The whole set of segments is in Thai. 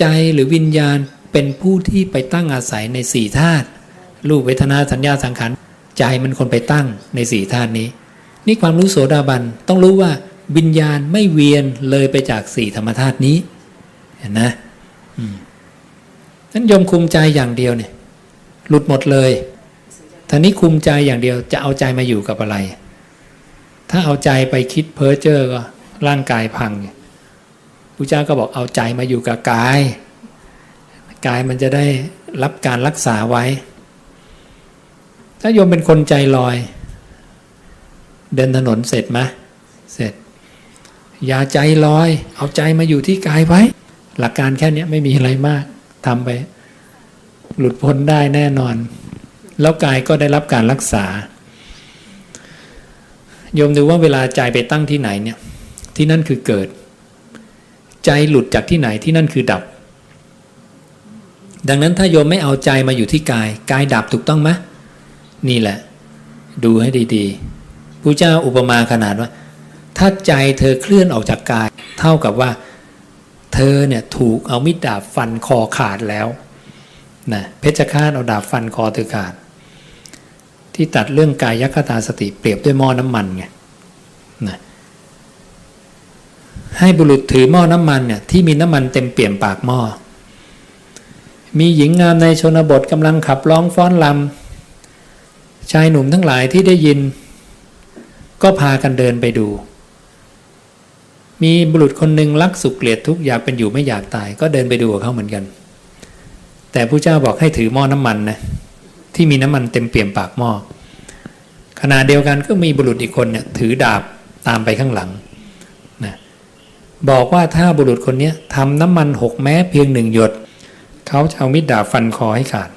ใจหรือวิญญาณเป็นผู้ที่ไปตั้งอาศัยในสี่ธาตุรูปเวทนาสัญญาสังขารใจมันคนไปตั้งในสี่ธาตุนี้ นี่ความรู้โสดาบันต้องรู้ว่าวิญญาณไม่เวียนเลยไปจากสี่ธรรมธาตุนี้เห็นนะนั้นยมคุมใจอย่างเดียวเนี่ย หลุดหมดเลยท่านี้คุมใจอย่างเดียวจะเอาใจมาอยู่กับอะไร ถ้าเอาใจไปคิดเพ้อเจ้อก็ร่างกายพัง พระเจ้าก็บอกเอาใจมาอยู่กับกาย กายมันจะได้รับการรักษาไว้ ถ้าโยมเป็นคนใจลอย เดินถนนเสร็จไหมเสร็จ อย่าใจลอย เอาใจมาอยู่ที่กายไว้ หลักการแค่นี้ไม่มีอะไรมากทำไป หลุดพ้นได้แน่นอน แล้วกายก็ได้รับการรักษา โยมดูว่าเวลาใจไปตั้งที่ไหนเนี่ย ที่นั่นคือเกิด ใจหลุดจากที่ไหนที่นั่นคือดับ ดังนั้นถ้าโยมไม่เอาใจมาอยู่ที่กาย กายดับถูกต้องไหมนี่แหละ ดูให้ดีๆพระเจ้าอุปมาขนาดว่า ถ้าใจเธอเคลื่อนออกจากกาย เท่ากับว่า เธอเนี่ยถูกเอามิดดาบฟันคอขาดแล้วนะเพชฌฆาตเอาดาบฟันคอเธอขาด ที่ตัดเรื่องกายยัคตาสติเปรียบด้วยหม้อน้ำมันไงนะ ให้บุรุษถือหม้อน้ำมันเนี่ยที่มีน้ำมันเต็มเปี่ยมปากหม้อ มีหญิงงามในชนบทกำลังขับร้องฟ้อนลำชายหนุ่มทั้งหลายที่ได้ยิน ก็พากันเดินไปดู มีบุรุษคนหนึ่งรักสุขเกลียดทุกอยากเป็นอยู่ไม่อยากตาย ก็เดินไปดูกับเขาเหมือนกัน แต่พระเจ้าบอกให้ถือหม้อน้ำมันนะที่มีน้ำมันเต็มเปี่ยมปากหม้อขณะเดียวกันก็มีบุรุษอีกคนเนี่ยถือดาบตามไปข้างหลัง บอกว่าถ้าบุรุษคนนี้ทำน้ำมันหกแม้เพียงหนึ่งหยด เขาจะเอามิดดาบฟันคอให้ขาด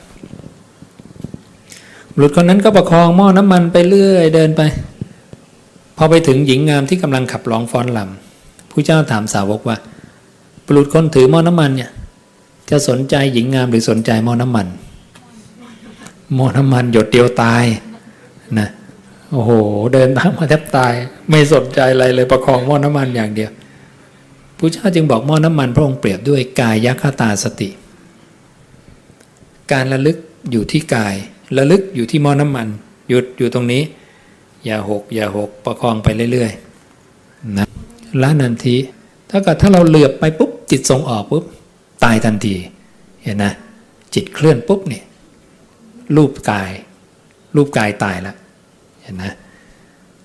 บุรุษคนนั้นก็ประคองหม้อน้ำมันไปเรื่อยเดินไป พอไปถึงหญิงงามที่กำลังขับร้องฟ้อนลำผู้เจ้าถามสาวกว่า บุรุษคนถือหม้อน้ำมันเนี่ย จะสนใจหญิงงามหรือสนใจหม้อน้ำมันหม้อน้ำมันหยดเดียวตายนะโอ้โห เดินทางมาแทบตาย ไม่สนใจอะไรเลยประคองหม้อน้ำมันอย่างเดียว พระเจ้าจึงบอกหม้อน้ำมันพระองค์เปรียบด้วยกายยัคตาสติ การระลึกอยู่ที่กาย ระลึกอยู่ที่หม้อน้ำมัน หยุดอยู่ตรงนี้ อย่าหก อย่าหกประคองไปเรื่อยๆนะละนันทีถ้าเกิดถ้าเราเหลือบไปปุ๊บจิตส่งออกปุ๊บตายทันทีเห็นนะจิตเคลื่อนปุ๊บเนี่ยรูปกาย รูปกายตายแล้วเห็นนะ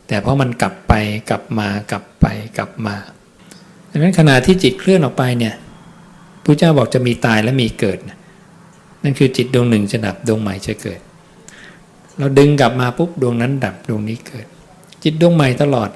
แต่เพราะมันกลับไปกลับมากลับไปกลับมา ดังนั้นขณะที่จิตเคลื่อนออกไปเนี่ยพระเจ้าบอกจะมีตายและมีเกิดนะนั่นคือจิตดวงหนึ่งจะดับดวงใหม่จะเกิด เราดึงกลับมาปุ๊บดวงนั้นดับดวงนี้เกิด จิตดวงใหม่ตลอด